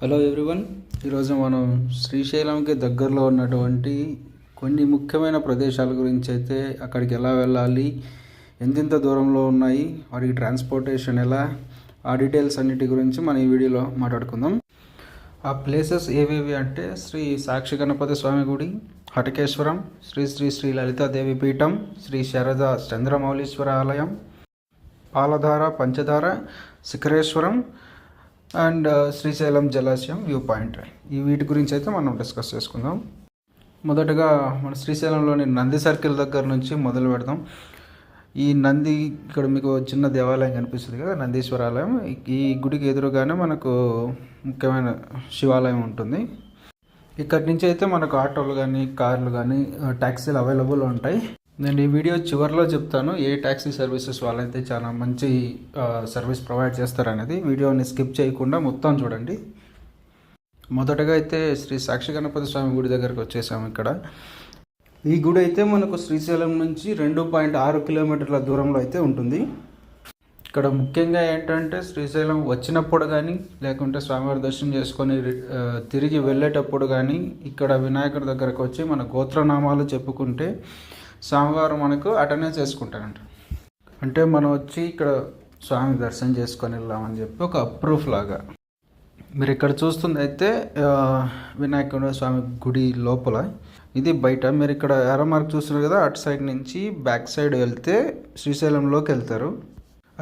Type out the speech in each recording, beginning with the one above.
Hello everyone ఈరోజు మనం శ్రీశైలంకి దగ్గరలో ఉన్నటువంటి కొన్ని ముఖ్యమైన ప్రదేశాల గురించి అయితే అక్కడికి ఎలా వెళ్ళాలి ఎంతెంత దూరంలో ఉన్నాయి వాటికి ట్రాన్స్పోర్టేషన్ ఎలా ఆ డీటెయిల్స్ అన్నిటి గురించి మనం ఈ వీడియోలో మాట్లాడుకుందాం. ఆ ప్లేసెస్ ఏవేవి అంటే శ్రీ సాక్షి గణపతి స్వామి గుడి హటకేశ్వరం శ్రీ శ్రీ శ్రీ లలితాదేవి పీఠం శ్రీ శారద చంద్రమౌళీశ్వర ఆలయం పాలధార పంచదార శిఖరేశ్వరం అండ్ శ్రీశైలం జలాశయం వ్యూ పాయింట్. ఈ వీటి గురించి అయితే మనం డిస్కస్ చేసుకుందాం. మొదటగా మన శ్రీశైలంలోని నంది సర్కిల్ దగ్గర నుంచి మొదలు పెడదాం. ఈ నంది ఇక్కడ మీకు చిన్న దేవాలయం కనిపిస్తుంది కదా నందీశ్వర ఆలయం. ఈ గుడికి ఎదురుగానే మనకు ముఖ్యమైన శివాలయం ఉంటుంది. ఇక్కడి నుంచి అయితే మనకు ఆటోలు కానీ కార్లు కానీ ట్యాక్సీలు అవైలబుల్ ఉంటాయి. నేను ఈ వీడియో చివరిలో చెప్తాను ఏ ట్యాక్సీ సర్వీసెస్ వాళ్ళైతే చాలా మంచి సర్వీస్ ప్రొవైడ్ చేస్తారనేది. వీడియోని స్కిప్ చేయకుండా మొత్తం చూడండి. మొదటగా అయితే శ్రీ సాక్షి గణపతి స్వామి గుడి దగ్గరకు వచ్చేసాము ఇక్కడ. ఈ గుడి అయితే మనకు శ్రీశైలం నుంచి రెండు పాయింట్ ఆరు కిలోమీటర్ల దూరంలో అయితే ఉంటుంది. ఇక్కడ ముఖ్యంగా ఏంటంటే శ్రీశైలం వచ్చినప్పుడు కానీ లేకుంటే స్వామివారి దర్శనం చేసుకొని తిరిగి వెళ్ళేటప్పుడు కానీ ఇక్కడ వినాయకుడి దగ్గరకు వచ్చి మన గోత్రనామాలు చెప్పుకుంటే స్వామివారు మనకు అటెండెన్స్ చేసుకుంటారంట. అంటే మనం వచ్చి ఇక్కడ స్వామి దర్శనం చేసుకొని వెళ్దామని చెప్పి ఒక ప్రూఫ్ లాగా. మీరు ఇక్కడ చూస్తుంది అయితే వినాయకుడు స్వామి గుడి లోపల. ఇది బయట మీరు ఇక్కడ ఎర్ర మార్క్ చూస్తున్నారు కదా అటు సైడ్ నుంచి బ్యాక్ సైడ్ వెళ్తే శ్రీశైలంలోకి వెళ్తారు.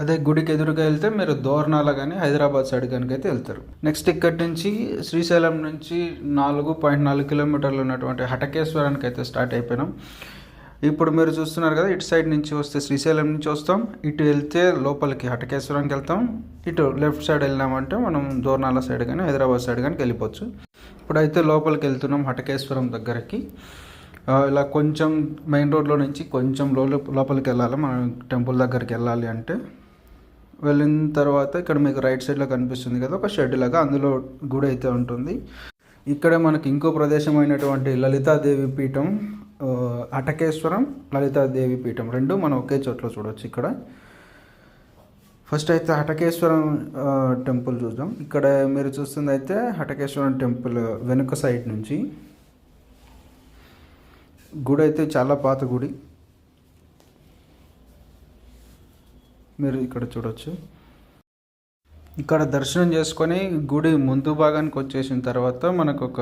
అదే గుడికి ఎదురుగా వెళ్తే మీరు దోర్నాల కానీ హైదరాబాద్ సైడ్ కనుక అయితే వెళ్తారు. నెక్స్ట్ ఇక్కడి నుంచి శ్రీశైలం నుంచి నాలుగు పాయింట్ నాలుగు కిలోమీటర్లు ఉన్నటువంటి హటకేశ్వరానికి అయితే స్టార్ట్ అయిపోయినాం. ఇప్పుడు మీరు చూస్తున్నారు కదా ఇటు సైడ్ నుంచి వస్తే శ్రీశైలం నుంచి వస్తాం ఇటు వెళ్తే లోపలికి హటకేశ్వరానికి వెళ్తాం ఇటు లెఫ్ట్ సైడ్ వెళ్ళినామంటే మనం దోర్నాల సైడ్ కానీ హైదరాబాద్ సైడ్ కానీ వెళ్ళిపోవచ్చు. ఇప్పుడైతే లోపలికి వెళ్తున్నాం హటకేశ్వరం దగ్గరికి. ఇలా కొంచెం మెయిన్ రోడ్లో నుంచి కొంచెం లో- లోపలికి వెళ్ళాలి మనం టెంపుల్ దగ్గరికి వెళ్ళాలి అంటే. వెళ్ళిన తర్వాత ఇక్కడ మీకు రైట్ సైడ్లో కనిపిస్తుంది కదా ఒక షెడ్ లాగా అందులో గుడి అయితే ఉంటుంది. ఇక్కడే మనకి ఇంకో ప్రదేశం అయినటువంటి లలితాదేవి పీఠం అటకేశ్వరం లలితాదేవి పీఠం రెండు మనం ఒకే చోట్ల చూడొచ్చు ఇక్కడ. ఫస్ట్ అయితే హటకేశ్వరం టెంపుల్ చూద్దాం. ఇక్కడ మీరు చూస్తుంది అయితే హటకేశ్వరం టెంపుల్ వెనుక సైడ్ నుంచి. గుడి అయితే చాలా పాత గుడి. మీరు ఇక్కడ చూడవచ్చు ఇక్కడ దర్శనం చేసుకొని గుడి ముందు భాగానికి వచ్చేసిన తర్వాత మనకు ఒక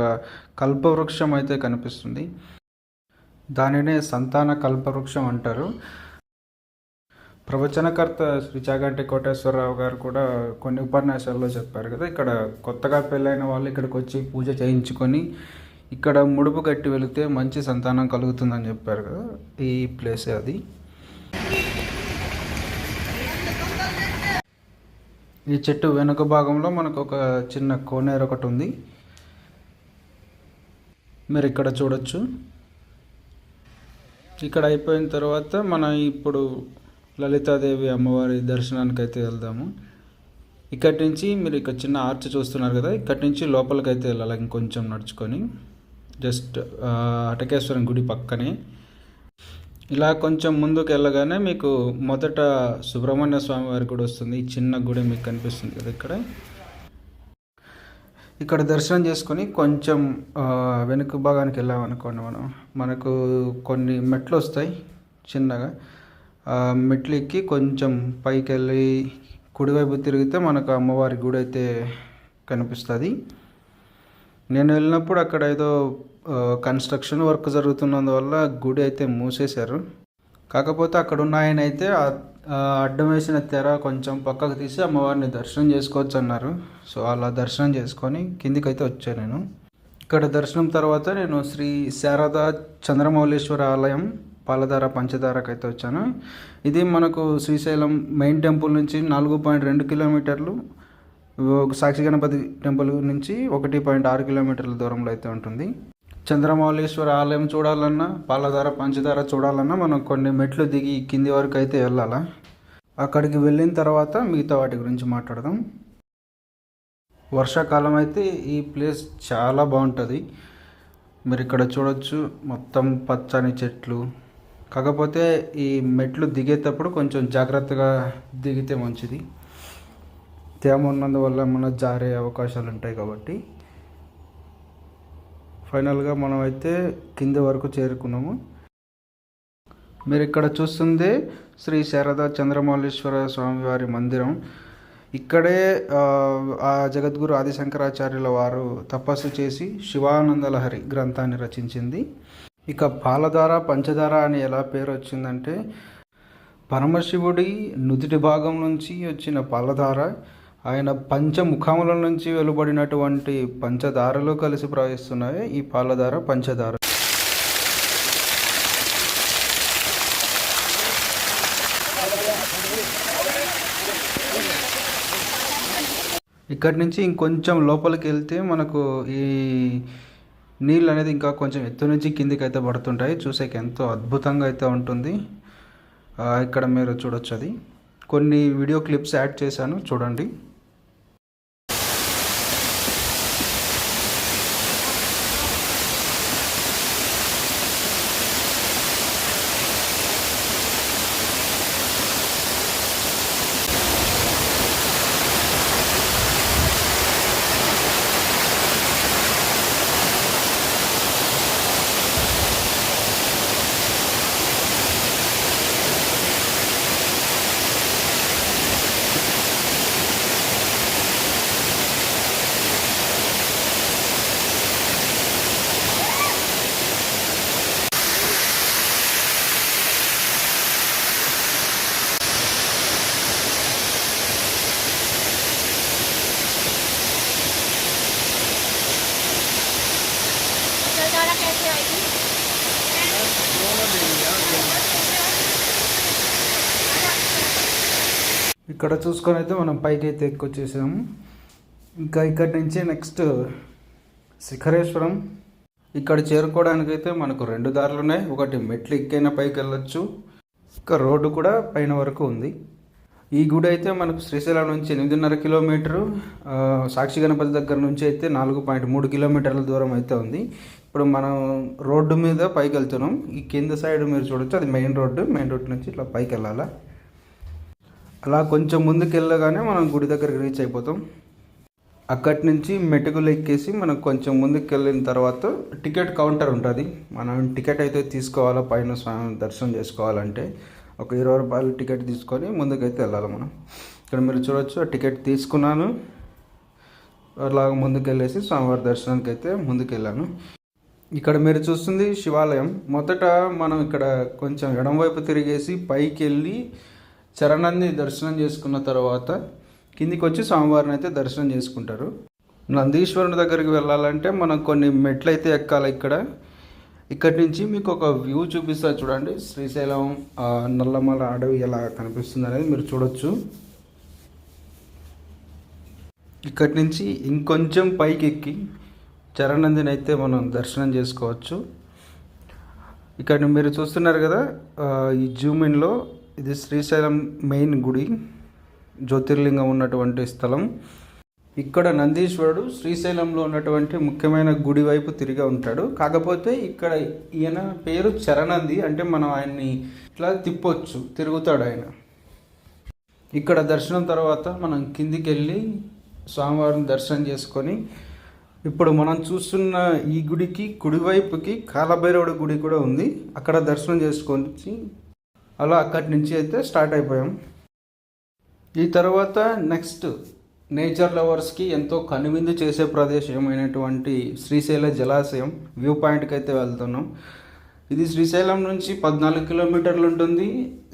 కల్పవృక్షం అయితే కనిపిస్తుంది. దానినే సంతాన కల్పవృక్షం అంటారు. ప్రవచనకర్త శ్రీ చాగంటి కోటేశ్వరరావు గారు కూడా కొన్ని ఉపన్యాసాల్లో చెప్పారు కదా. ఇక్కడ కొత్తగా పెళ్ళైన వాళ్ళు ఇక్కడికి వచ్చి పూజ చేయించుకొని ఇక్కడ ముడుపు కట్టి వెళితే మంచి సంతానం కలుగుతుందని చెప్పారు కదా. ఈ ప్లేసే అది. ఈ చెట్టు వెనుక భాగంలో మనకు ఒక చిన్న కోనేరు ఒకటి ఉంది. మీరు ఇక్కడ చూడొచ్చు. ఇక్కడ అయిపోయిన తర్వాత మనం ఇప్పుడు లలితాదేవి అమ్మవారి దర్శనానికి అయితే వెళ్దాము. ఇక్కడి నుంచి మీరు ఇక్కడ చిన్న ఆర్చ్ చూస్తున్నారు కదా ఇక్కడి నుంచి లోపలికి అయితే వెళ్ళాలి ఇంకొంచెం నడుచుకొని. జస్ట్ అటకేశ్వరం గుడి పక్కనే. ఇలా కొంచెం ముందుకు వెళ్ళగానే మీకు మొదట సుబ్రహ్మణ్య స్వామి వారి గుడి వస్తుంది. ఈ చిన్న గుడి మీకు కనిపిస్తుంది కదా ఇక్కడ. ఇక్కడ దర్శనం చేసుకొని కొంచెం వెనుక భాగానికి వెళ్ళామనుకోండి మనం. మనకు కొన్ని మెట్లు వస్తాయి చిన్నగా. మెట్లు ఎక్కి కొంచెం పైకి వెళ్ళి కుడివైపు తిరిగితే మనకు అమ్మవారి గుడి అయితే కనిపిస్తుంది. నేను వెళ్ళినప్పుడు అక్కడ ఏదో కన్స్ట్రక్షన్ వర్క్ జరుగుతున్నందువల్ల గుడి అయితే మూసేశారు. కాకపోతే అక్కడ ఉన్న ఆయన అయితే అడ్డం వేసిన తెర కొంచెం పక్కకు తీసి అమ్మవారిని దర్శనం చేసుకోవచ్చు అన్నారు సో అలా దర్శనం చేసుకొని కిందికి అయితే వచ్చాను నేను. ఇక్కడ దర్శనం తర్వాత నేను శ్రీ శారద చంద్రమౌళేశ్వర ఆలయం పాలధార పంచదారకు అయితే వచ్చాను. ఇది మనకు శ్రీశైలం మెయిన్ టెంపుల్ నుంచి నాలుగు పాయింట్ రెండు కిలోమీటర్లు సాక్షి గణపతి టెంపుల్ నుంచి ఒకటి పాయింట్ ఆరు కిలోమీటర్ల దూరంలో అయితే ఉంటుంది. చంద్రమౌళీశ్వర ఆలయం చూడాలన్నా పాలధార పంచదార చూడాలన్నా మనం కొన్ని మెట్లు దిగి కింది వరకు అయితే వెళ్ళాలా? అక్కడికి వెళ్ళిన తర్వాత మిగతా వాటి గురించి మాట్లాడదాం. వర్షాకాలం అయితే ఈ ప్లేస్ చాలా బాగుంటుంది. మీరు ఇక్కడ చూడొచ్చు మొత్తం పచ్చని చెట్లు. కాకపోతే ఈ మెట్లు దిగేటప్పుడు కొంచెం జాగ్రత్తగా దిగితే మంచిది. తేమ ఉన్నందువల్ల మన జారే అవకాశాలు ఉంటాయి కాబట్టి. ఫైనల్గా మనం అయితే కింద వరకు చేరుకున్నాము. మీరు ఇక్కడ చూస్తుంది శ్రీ శారద చంద్రమౌళీశ్వర స్వామివారి మందిరం. ఇక్కడే ఆ, జగద్గురు ఆదిశంకరాచార్యుల వారు తపస్సు చేసి శివానందలహరి గ్రంథాన్ని రచించింది. ఇక పాలధార పంచదార అని ఎలా పేరు వచ్చిందంటే పరమశివుడి నుదుటి భాగం నుంచి వచ్చిన పాలధార ఆయన పంచముఖముల నుంచి వెలువడినటువంటి పంచదారలు కలిసి ప్రవహిస్తున్నాయి. ఈ పాలధార పంచదార. ఇక్కడి నుంచి ఇంకొంచెం లోపలికి వెళ్తే మనకు ఈ నీళ్ళు అనేది ఇంకా కొంచెం ఎత్తు నుంచి కిందికి అయితే పడుతుంటాయి. చూసేకి ఎంతో అద్భుతంగా అయితే ఉంటుంది. ఇక్కడ మీరు చూడొచ్చు అది. కొన్ని వీడియో క్లిప్స్ యాడ్ చేశాను. చూడండి. ఇక్కడ చూసుకొని అయితే మనం పైకి అయితే ఎక్కువచ్చేసాము ఇంకా ఇక్కడి నుంచి నెక్స్ట్ శిఖరేశ్వరం. ఇక్కడ చేరుకోవడానికి అయితే మనకు రెండు దారులు ఉన్నాయి. ఒకటి మెట్లు ఎక్కైనా పైకి వెళ్ళొచ్చు ఇంకా రోడ్డు కూడా పైన వరకు ఉంది. ఈ గుడి అయితే మనకు శ్రీశైలం నుంచి ఎనిమిదిన్నర కిలోమీటరు సాక్షి గణపతి దగ్గర నుంచి అయితే నాలుగు పాయింట్ మూడు కిలోమీటర్ల దూరం అయితే ఉంది. ఇప్పుడు మనం రోడ్డు మీద పైకి వెళ్తున్నాం ఈ కింద సైడ్ మీరు చూడొచ్చు. అది మెయిన్ రోడ్డు. మెయిన్ రోడ్డు నుంచి ఇట్లా పైకి వెళ్ళాలా అలా కొంచెం ముందుకు వెళ్ళగానే మనం గుడి దగ్గరికి రీచ్ అయిపోతాం. అక్కడి నుంచి మెటుకులు ఎక్కేసి మనం కొంచెం ముందుకు వెళ్ళిన తర్వాత టికెట్ కౌంటర్ ఉంటుంది. మనం టికెట్ అయితే తీసుకోవాలో పైన స్వామి దర్శనం చేసుకోవాలంటే ఒక ఇరవై రూపాయలు టికెట్ తీసుకొని ముందుకైతే వెళ్ళాలి మనం. ఇక్కడ మీరు చూడొచ్చు ఆ టికెట్ తీసుకున్నాను. అలా ముందుకు వెళ్ళేసి స్వామివారి దర్శనానికి అయితే ముందుకు వెళ్ళాను ఇక్కడ మీరు చూస్తుంది శివాలయం. మొదట మనం ఇక్కడ కొంచెం ఎడమవైపు తిరిగేసి పైకి వెళ్ళి చరణాన్ని దర్శనం చేసుకున్న తర్వాత కిందికి వచ్చి స్వామివారిని అయితే దర్శనం చేసుకుంటారు. నందీశ్వరుని దగ్గరికి వెళ్ళాలంటే మనం కొన్ని మెట్లు అయితే ఎక్కాలి ఇక్కడ. ఇక్కడి నుంచి మీకు ఒక వ్యూ చూపిస్తా చూడండి. శ్రీశైలం నల్లమల అడవి ఎలా కనిపిస్తుంది అనేది మీరు చూడొచ్చు. ఇక్కడి నుంచి ఇంకొంచెం పైకి ఎక్కి చరణందిని అయితే మనం దర్శనం చేసుకోవచ్చు. ఇక్కడ మీరు చూస్తున్నారు కదా ఈ జూమిన్లో ఇది శ్రీశైలం మెయిన్ గుడి జ్యోతిర్లింగం ఉన్నటువంటి స్థలం. ఇక్కడ నందీశ్వరుడు శ్రీశైలంలో ఉన్నటువంటి ముఖ్యమైన గుడి వైపు తిరిగి ఉంటాడు. కాకపోతే ఇక్కడ ఈయన పేరు చరణంది అంటే మనం ఆయన్ని ఇట్లా తిప్పొచ్చు తిరుగుతాడు ఆయన. ఇక్కడ దర్శనం తర్వాత మనం కిందికి వెళ్ళి స్వామివారిని దర్శనం చేసుకొని ఇప్పుడు మనం చూస్తున్న ఈ గుడికి కుడివైపుకి కాలభైరవుడి గుడి కూడా ఉంది. అక్కడ దర్శనం చేసుకొని అలా అక్కడి నుంచి అయితే స్టార్ట్ అయిపోయాం. ఈ తర్వాత నెక్స్ట్ నేచర్ లవర్స్కి ఎంతో కనువిందు చేసే ప్రదేశమైనటువంటి శ్రీశైల జలాశయం వ్యూ పాయింట్కి అయితే వెళ్తున్నాం. ఇది శ్రీశైలం నుంచి పద్నాలుగు కిలోమీటర్లు ఉంటుంది.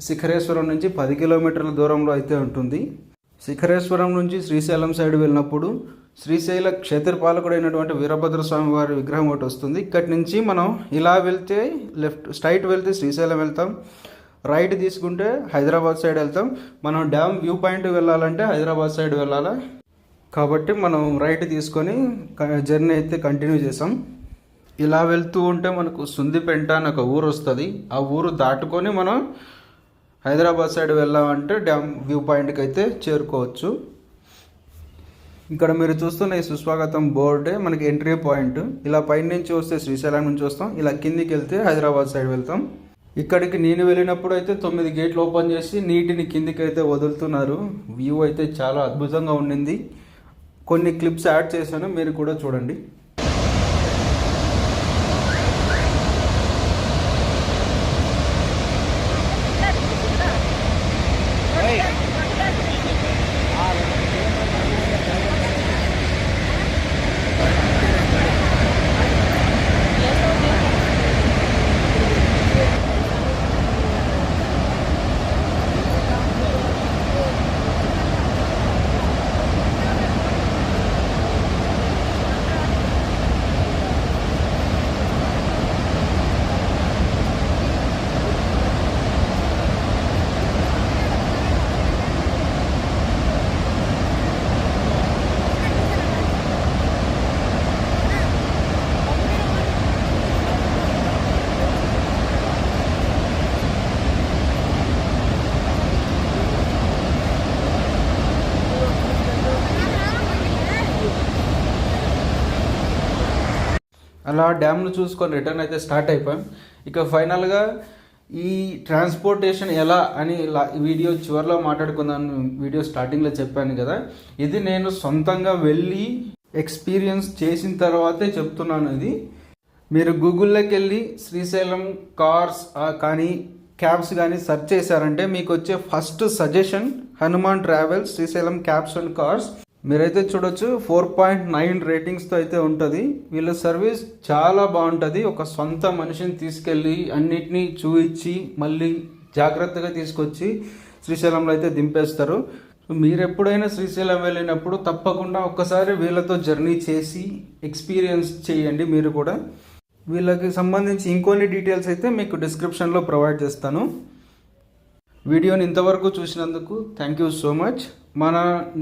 శిఖరేశ్వరం నుంచి పది కిలోమీటర్ల దూరంలో అయితే ఉంటుంది. శిఖరేశ్వరం నుంచి శ్రీశైలం సైడ్ వెళ్ళినప్పుడు శ్రీశైల క్షేత్రపాలకుడైనటువంటి వీరభద్ర స్వామి వారి విగ్రహం ఒకటి వస్తుంది. ఇక్కడి నుంచి మనం ఇలా వెళ్తే లెఫ్ట్ స్ట్రైట్ వెళ్తే శ్రీశైలం వెళ్తాం. రైట్ తీసుకుంటే హైదరాబాద్ సైడ్ వెళ్తాం. మనం డ్యామ్ వ్యూ పాయింట్ వెళ్ళాలంటే హైదరాబాద్ సైడ్ వెళ్ళాలా? కాబట్టి మనం రైట్ తీసుకొని జర్నీ అయితే కంటిన్యూ చేసాం. ఇలా వెళ్తూ ఉంటే మనకు సుందిపెంట అని ఒక ఊరు వస్తుంది. ఆ ఊరు దాటుకొని మనం హైదరాబాద్ సైడ్ వెళ్ళామంటే డ్యామ్ వ్యూ పాయింట్కి అయితే చేరుకోవచ్చు. ఇక్కడ మీరు చూస్తున్న ఈ సుస్వాగతం బోర్డే మనకి ఎంట్రీ పాయింట్ ఇలా పైన నుంచి వస్తే శ్రీశైలం నుంచి వస్తాం. ఇలా కిందికి వెళ్తే హైదరాబాద్ సైడ్ వెళ్తాం. ఇక్కడికి నేను వెళ్ళినప్పుడు అయితే తొమ్మిది గేట్లు ఓపెన్ చేసి నీటిని కిందికి అయితే వదులుతున్నారు. వ్యూ అయితే చాలా అద్భుతంగా ఉండింది. కొన్ని క్లిప్స్ యాడ్ చేశాను మీరు కూడా చూడండి. అలా డ్యామ్ను చూసుకొని రిటర్న్ అయితే స్టార్ట్ అయిపోయాం. ఇక ఫైనల్గా ఈ ట్రాన్స్పోర్టేషన్ ఎలా అని లా- వీడియో చివరిలో మాట్లాడుకుందాను వీడియో స్టార్టింగ్లో చెప్పాను కదా. ఇది నేను సొంతంగా వెళ్ళి ఎక్స్పీరియన్స్ చేసిన తర్వాతే చెప్తున్నాను ఇది. మీరు గూగుల్లోకి వెళ్ళి శ్రీశైలం కార్స్ కానీ క్యాబ్స్ కానీ సెర్చ్ చేశారంటే మీకు వచ్చే first suggestion Hanuman travels Srisailam cabs and cars. మీరైతే చూడొచ్చు ఫోర్ పాయింట్ నైన్ రేటింగ్స్తో అయితే ఉంటుంది. వీళ్ళ సర్వీస్ చాలా బాగుంటుంది. ఒక సొంత మనిషిని తీసుకెళ్ళి అన్నిటినీ చూయించి మళ్ళీ జాగ్రత్తగా తీసుకొచ్చి శ్రీశైలంలో అయితే దింపేస్తారు. సో మీరు ఎప్పుడైనా శ్రీశైలం వెళ్ళినప్పుడు తప్పకుండా ఒక్కసారి వీళ్ళతో జర్నీ చేసి ఎక్స్పీరియన్స్ చేయండి మీరు కూడా. వీళ్ళకి సంబంధించి ఇంకొన్ని డీటెయిల్స్ అయితే మీకు డిస్క్రిప్షన్లో ప్రొవైడ్ చేస్తాను. వీడియోని ఇంతవరకు చూసినందుకు థ్యాంక్ యూ సో మచ్ మన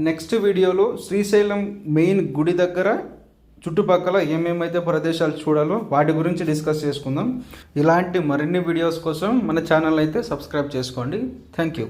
నెక్స్ట్ వీడియోలో శ్రీశైలం మెయిన్ గుడి దగ్గర చుట్టుపక్కల ఏమేమైతే ప్రదేశాలు చూడాలో వాటి గురించి డిస్కస్ చేసుకుందాం. ఇలాంటి మరిన్ని వీడియోస్ కోసం మన ఛానల్ అయితే సబ్స్క్రైబ్ చేసుకోండి. Thank you